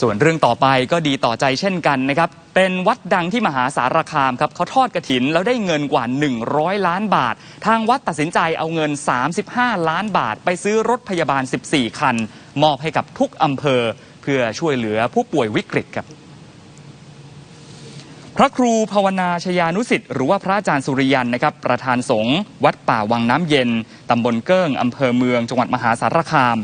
ส่วนเรื่องต่อไปก็ดีต่อใจเช่นกันนะครับ เป็นวัดดังที่มหาสารคามครับเขาทอดกระถินแล้วได้เงินกว่า 100 ล้านบาท ทางวัดตัดสินใจเอาเงิน 35 ล้านบาท ไปซื้อรถพยาบาล 14 คัน มอบให้กับทุกอำเภอ เพื่อช่วยเหลือผู้ป่วยวิกฤตครับ พระครูภาวนาชยานุสิทธิ์หรือว่าพระอาจารย์สุริยันนะครับ ประธานสงฆ์วัดป่าวังน้ำเย็นตำบลเกิ้งอำเภอเมือง จังหวัดมหาสารคาม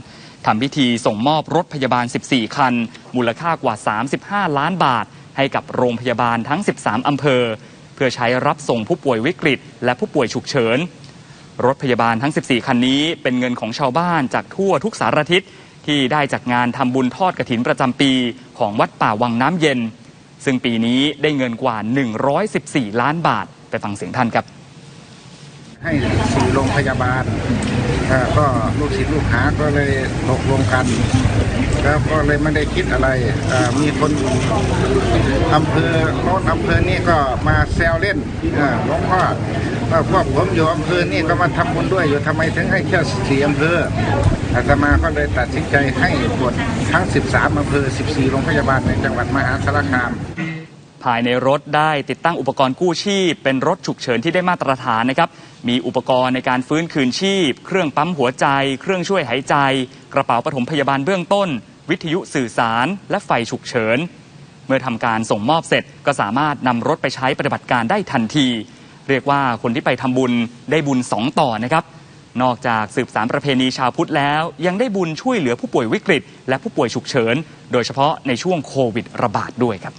ทำพิธีส่งมอบรถพยาบาล 14 คัน มูลค่ากว่า 35 ล้านบาท ให้กับโรงพยาบาลทั้ง 13 อำเภอ เพื่อใช้รับส่งผู้ป่วยวิกฤต และผู้ป่วยฉุกเฉิน รถพยาบาลทั้ง 14 คันนี้ เป็นเงินของชาวบ้านจากทั่วทุกสารทิศที่ได้จากงานทำบุญทอดกระถินประจำปีของวัดป่าวังน้ำเย็น ซึ่งปีนี้ได้เงินกว่า 114 ล้านบาท ไปฟังเสียงท่านครับ ให้สี่โรงพยาบาล ก็ลูกศิษย์ลูกหาก็เลยตกลงกัน แล้วก็เลยไม่ได้คิดอะไร มีคนอำเภอโน้นอำเภอนี้ก็มาแซวเล่นหลวงพ่อว่าพวกผมอยู่อำเภอนี้ก็มาทำบุญด้วยอยู่ทำไมถึงให้แค่สี่อำเภออาตมาก็เลยตัดสินใจให้หมดทั้ง 13อำเภอ 14 โรงพยาบาลในจังหวัดมหาสารคาม ภายในรถได้ติดตั้งอุปกรณ์กู้ชีพ เป็นรถฉุกเฉินที่ได้มาตรฐานนะครับ มีอุปกรณ์ในการฟื้นคืนชีพ เครื่องปั๊มหัวใจ เครื่องช่วยหายใจ กระเป๋าปฐมพยาบาลเบื้องต้น วิทยุสื่อสาร และไฟฉุกเฉิน เมื่อทำการส่งมอบเสร็จ ก็สามารถนำรถไปใช้ปฏิบัติการได้ทันที เรียกว่าคนที่ไปทำบุญได้บุญสองต่อนะครับนอกจากสืบสารประเพณีชาวพุทธแล้ว ยังได้บุญช่วยเหลือผู้ป่วยวิกฤต และผู้ป่วยฉุกเฉิน โดยเฉพาะในช่วงโควิดระบาดด้วยครับ